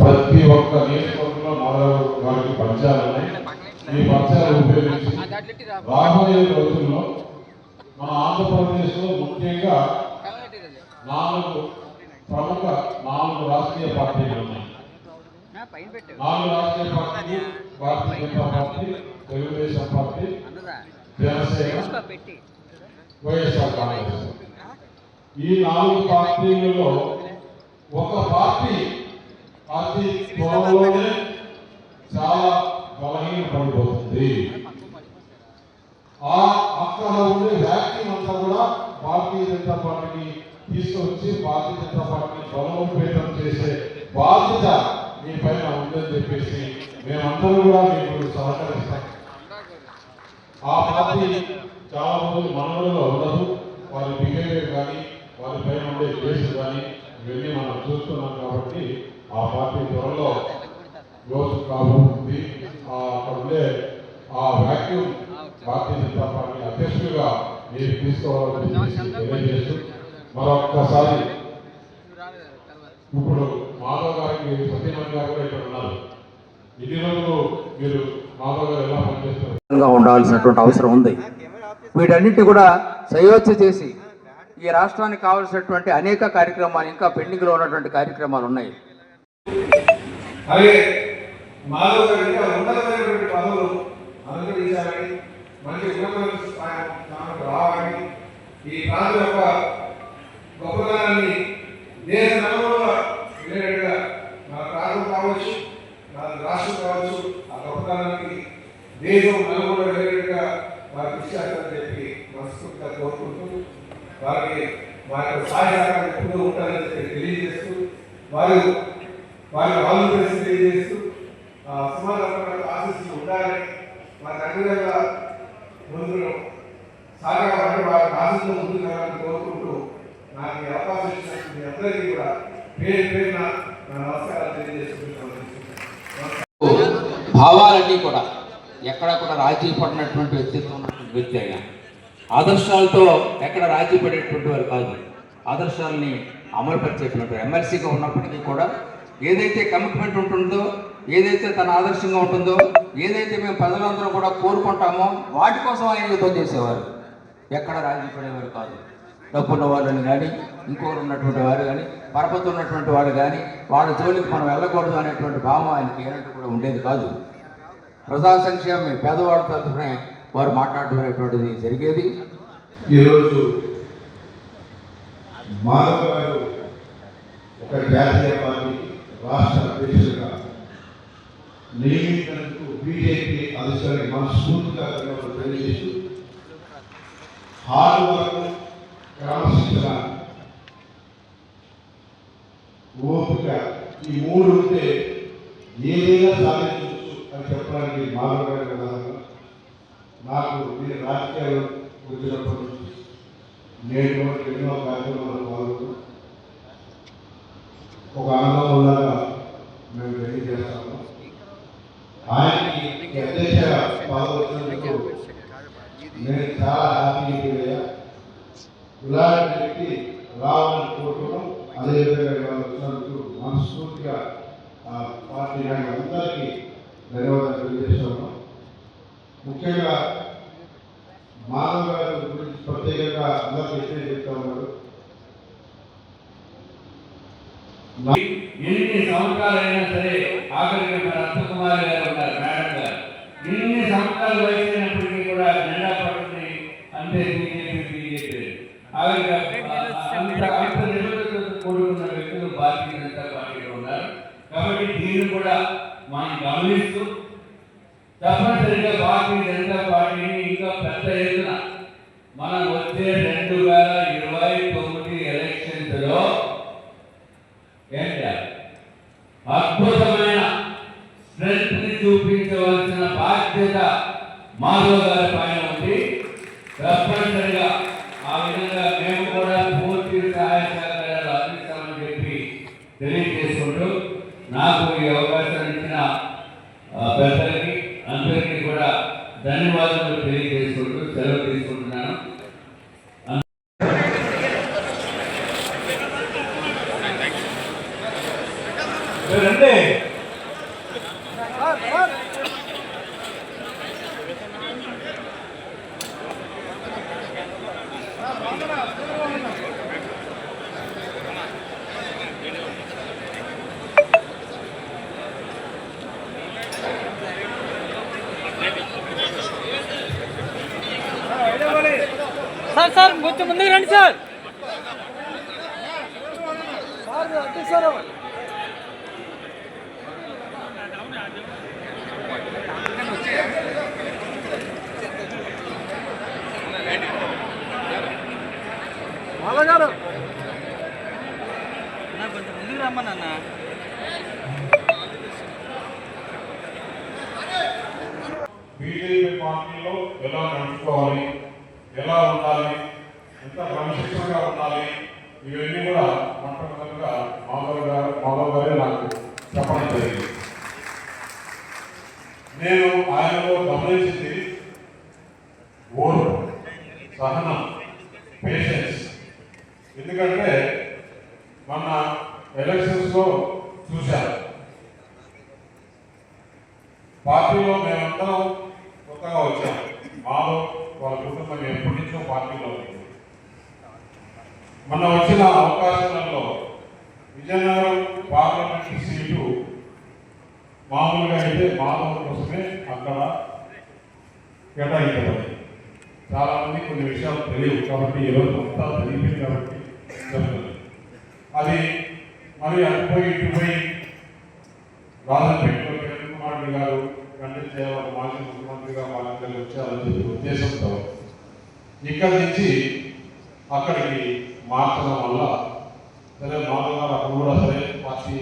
ప్రతి ఒక్క నియోజకవర్గంలో మాధవ్ గారికి పరిచయాలు ఉన్నాయి. ఈ పరిచయాలు ఉపయోగించి రాబోయే రోజుల్లో మన ఆంధ్రప్రదేశ్లో ముఖ్యంగా నాలుగు ప్రముఖ నాలుగు రాష్ట్రీయ పార్టీలు ఉన్నాయి. నాలుగు రాష్ట్రీయ పార్టీలు Bharatiya Janata party Telugu Desam party Janasena YSR Congress. ఈ నాలుగు పార్టీలలో ఒక పార్టీ పార్టీ త్వరలోనే చాలా బలహీన పడిపోతుంది ఆ అక్కడ ఉండే వ్యాక్యూమ్ అంతా కూడా భారతీయ జనతా పార్టీని తీసుకొచ్చి భారతీయ జనతా పార్టీని బలోపేతం చేసే బాధ్యత మీ పైన ఉందని చెప్పేసి మేమందరం కూడా మీకు సహకరిస్తాం. ఆ పార్టీ చాలా మంది మనలో ఉండదు. వారి బిహేవియర్ కానీ వారి పైన ఉండే కేసు కానీ ఇవన్నీ మనం చూస్తున్నాం కాబట్టి ఆ పార్టీ త్వరలో యోసు కాబోతుంది ఆ అక్కడ ఉండే ఆ వ్యాక్యూమ్ భారతీయ జనతా పార్టీ అధ్యక్షుడిగా మీరు తీసుకోవాలని తెలియజేస్తూ మరొక్కసారి ఇప్పుడు మాధవ్ గారికి సత్యనారాయణ గారు కూడా ఇక్కడ ఉన్నారు. ఇన్ని రోజులు మీరు మాధవ్ గారు ఎలా పనిచేస్తారు? ఉండాల్సినటువంటి అవసరం ఉంది. వీటన్నిటి కూడా సయోధ్య చేసి ఈ రాష్ట్రానికి కావాల్సినటువంటి అనేక కార్యక్రమాలు ఇంకా పెండింగ్లో ఉన్నటువంటి కార్యక్రమాలు ఉన్నాయి. అలాగే మాధవ్ గారు ఇంకా ఉన్నతమైనటువంటి పదవులు అనుగ్రహించాలని మంచి ఉన్నతమైన స్థానానికి రావాలని ఈ ప్రాంతం యొక్క గొప్పదనాన్ని దేశ నలుమూల వెళ్ళేటట్టుగా మన ప్రాంతం కావచ్చు మన రాష్ట్రం కావచ్చు ఆ గొప్పదనానికి దేశం నలుమూల వెళ్ళేటట్టుగా వారు కృషి చెప్పి మనస్ఫూర్తిగా కోరుకుంటూ వారికి వారి యొక్క సహాయ ఎప్పుడూ ఉంటారని చెప్పి తెలియజేస్తూ వారు వారి ఆలోచన తెలియజేస్తూ ఆ, ఆశిస్తూ ఆశీస్సులు ఉండాలని వారి అన్ని విధాల ముందు సాగవాలని వారి ఆశిస్తూ ముందుకు వెళ్ళాలని కోరుకుంటూ నాకు ఈ అవకాశం ఇచ్చినటువంటి అందరికీ కూడా పేరు పేరున నా నమస్కారాలు తెలియజేసుకుంటున్నాను భావాలన్నీ కూడా ఎక్కడ కూడా రాజీ పడినటువంటి వ్యక్తిత్వం ఉన్నటువంటి వ్యక్తి అయినా ఆదర్శాలతో ఎక్కడ రాజీ పడేటువంటి వారు కాదు. ఆదర్శాలని అమలుపరిచేటువంటి ఎమ్మెల్సీగా ఉన్నప్పటికీ కూడా ఏదైతే కమిట్మెంట్ ఉంటుందో ఏదైతే తన ఆదర్శంగా ఉంటుందో ఏదైతే మేము ప్రజలందరూ కూడా కోరుకుంటామో వాటి కోసం ఆయన యుద్ధం చేసేవారు. ఎక్కడ రాజీ పడేవారు కాదు. డబ్బున్న వాళ్ళని కానీ ఇంకొకరు ఉన్నటువంటి వారు కానీ పరపతి ఉన్నటువంటి వాడు కానీ వాళ్ళ జోలికి మనం వెళ్ళకూడదు అనేటువంటి భావం ఆయనకి ఏనంటూ కూడా ఉండేది కాదు. ప్రజా సంక్షేమం పేదవాళ్ళ తరఫునే వారు మాట్లాడటం అనేటువంటిది జరిగేది. ఈరోజు మాధవ్ గారు ఒక జాతీయ రాష్ట్ర అధ్యక్షులుగా నియమించినందుకు బీజేపీ అధికారికి మనస్ఫూర్తిగా ధన్యవాదాలు తెలియజేస్తూ హార్డ్ వర్క్ క్రమశిక్షణ ఓపిక ఈ మూడు ఉంటే ఏదైనా సాధించవచ్చు అని చెప్పడానికి మాధవ్ గారి నాకు నేను రాజకీయాలు వచ్చినప్పటి నుంచి నేను ఎన్నో కార్యక్రమాలు పాల్గొన్నాను ఒక అనుభవంలాగా మేము తెలియజేస్తాము ఆయనకి ఈ అధ్యక్ష పదవి వచ్చినందుకు నేను చాలా హ్యాపీ అయ్యా ఇలాంటి వ్యక్తి రావాలని కోరుకున్నాం అదేవిధంగా ఇవాళ వచ్చినందుకు మనస్ఫూర్తిగా ఆ పార్టీ అందరికీ ధన్యవాదాలు తెలియజేస్తున్నాం ముఖ్యంగా మాధవ్ గారి గురించి ప్రత్యేకంగా అందరికీ ఇచ్చే చెప్తా ఉన్నారు ఎన్ని సంవత్సరాలైనా సరే ఆఖరికి మన అత్తకుమారి గారు ఉన్నారు మేడం గారు. ఎన్ని సంవత్సరాలు వయసు గమనిస్తూ తప్పనిసరిగా భారతీయ జనతా పార్టీని ఇంకా పెద్ద ఎత్తున మనం వచ్చే రెండు వేల ఇరవై తొమ్మిది ఎలక్షన్స్లో ఏంటి? అద్భుతమైన స్ట్రెంత్ని చూపించవలసిన బాధ్యత మాధవ్ గారి పైన ఉంది. తప్పనిసరిగా ఆ విధంగా మేము కూడా పూర్తి సహాయ సహకారాలు అందిస్తామని చెప్పి తెలియజేసుకుంటూ నాకు ఈ అవకాశం ఇచ్చిన ఆ, పెద్దలకి అందరికీ కూడా ధన్యవాదాలు తెలియజేసుకుంటూ సెలవు తీసుకుంటున్నాను రండి రెడీ సార్ సార్ కొంచెం ముందుకు రండి సార్. సార్ కొంచెం ముందుకు రమ్మన్నా బీజేపీ పార్టీలో ఎలా నడుచుకోవాలి ఎలా ఉండాలి ఎంత క్రమశిక్షణగా ఉండాలి ఇవన్నీ కూడా మొట్టమొదటిగా మాధవ్ గారు మాధవ్ గారే నాకు చెప్పడం జరిగింది నేను ఆయనలో గమనించింది ఓర్పు సహనం పేషెన్స్ ఎందుకంటే మన ఎలక్షన్స్లో చూశాను పార్టీలో మేమందరం కొత్తగా వచ్చాం. మాలో వాళ్ళ కుటుంబం ఎప్పటి నుంచో పార్టీలో మన మొన్న వచ్చిన అవకాశాలలో విజయనగరం పార్లమెంట్ సీటు మామూలుగా అయితే మాధవ కోసమే అక్కడ కేటాయించబడింది. చాలామంది కొన్ని విషయాలు తెలియవు కాబట్టి ఈరోజు అంతా తెలియదు కాబట్టి చెప్తుంది అది మరి అటుపోయి ఇటుపోయి రాజంపేటలో కిరణ్ గారు ఖండించే చేయాలని మాజీ ముఖ్యమంత్రిగా వాళ్ళకి వచ్చారని ఉద్దేశంతో ఇక్కడి నుంచి అక్కడికి మార్చడం వల్ల సరే మాధవ్ గారు అక్కడ కూడా సరే పార్టీ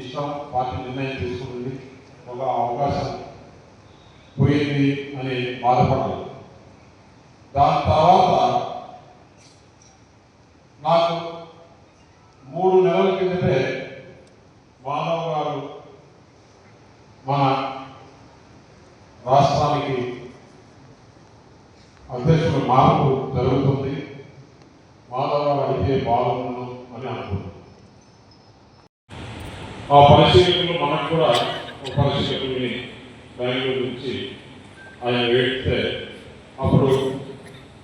ఇష్టం పార్టీ నిర్ణయం తీసుకుంది ఒక అవకాశం పోయింది అని బాధపడ్డారు దాని తర్వాత నాకు మూడు నెలల కిందటే మాధవ్ గారు మన రాష్ట్రానికి అధ్యక్షుడు మార్పు జరుగుతుంది మాధవ అయితే బాగుండు అని అనుకుంటున్నాను ఆ పరిశీలనలు మనకు బెంగళూరు నుంచి ఆయన వేడితే అప్పుడు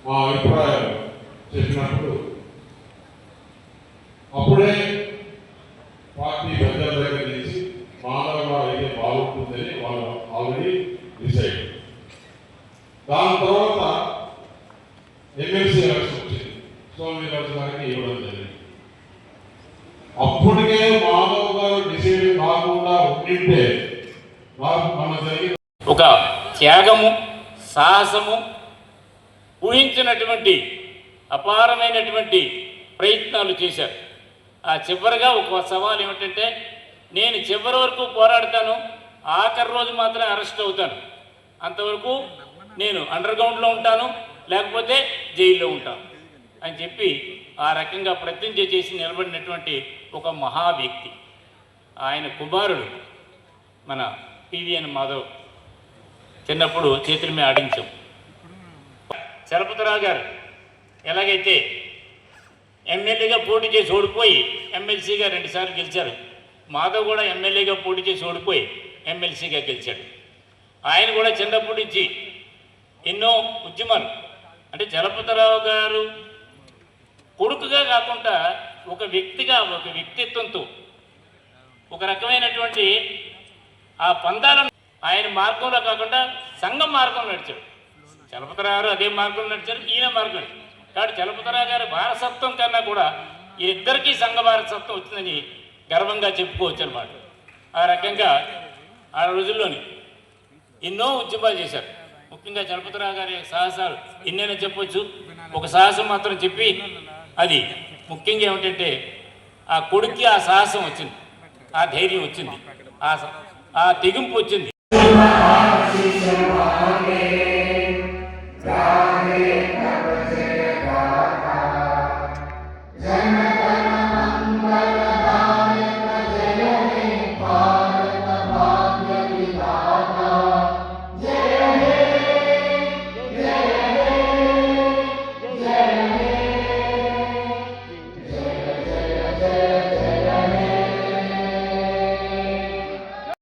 మా అభిప్రాయాలు చెప్పినప్పుడు అప్పుడే పార్టీ పెద్దల దగ్గర నుంచి మానవ అయితే బాగుంటుందని వాళ్ళు ఆల్రెడీ డిసైడ్. దాని తర్వాత ఎమ్మెల్సీ ఎలక్షన్ వచ్చింది సోమవీరాజు గారికి ఇవ్వడం జరిగింది అప్పటికే మాధవ్ గారు డిసైడ్ కాకుండా ఉండింటే నాకు మన త్యాగము సాహసము ఊహించినటువంటి అపారమైనటువంటి ప్రయత్నాలు చేశారు. ఆ చివరిగా ఒక సవాల్ ఏమిటంటే నేను చివరి వరకు పోరాడతాను ఆఖరి రోజు మాత్రం అరెస్ట్ అవుతాను. అంతవరకు నేను అండర్ గ్రౌండ్లో ఉంటాను లేకపోతే జైల్లో ఉంటాను అని చెప్పి ఆ రకంగా ప్రతిజ్ఞ చేసి నిలబడినటువంటి ఒక మహా వ్యక్తి. ఆయన కుమారుడు మన పివిఎన్ మాధవ్. చిన్నప్పుడు చేతుల మీద ఆడించాం. చలపతిరావు గారు ఎలాగైతే ఎమ్మెల్యేగా పోటీ చేసి ఓడిపోయి ఎమ్మెల్సీగా రెండుసార్లు గెలిచారు మాధవ్ కూడా ఎమ్మెల్యేగా పోటీ చేసి ఓడిపోయి ఎమ్మెల్సీగా గెలిచాడు. ఆయన కూడా చిన్నప్పటి నుంచి ఎన్నో ఉద్యమాలు. అంటే చలపతిరావు గారు కొడుకుగా కాకుండా ఒక వ్యక్తిగా ఒక వ్యక్తిత్వంతో ఒక రకమైనటువంటి ఆ పందాలను ఆయన మార్గంలో కాకుండా సంఘం మార్గంలో నడిచాడు. చలపతరావు గారు అదే మార్గంలో నడిచారు ఈయన మార్గం నడిచారు. కాబట్టి చలపతరావు గారి వారసత్వం కన్నా కూడా ఈ ఇద్దరికీ సంఘ వారసత్వం వచ్చిందని గర్వంగా చెప్పుకోవచ్చు అనమాట ఆ రకంగా ఆ రోజుల్లోని ఎన్నో ఉద్యమాలు చేశారు. ముఖ్యంగా చలపతరావు గారి సాహసాలు ఎన్నైనా చెప్పొచ్చు. ఒక సాహసం మాత్రం చెప్పి అది ముఖ్యంగా ఏమిటంటే ఆ కొడుక్కి ఆ సాహసం వచ్చింది. ఆ ధైర్యం వచ్చింది. ఆ ఆ తెగింపు వచ్చింది.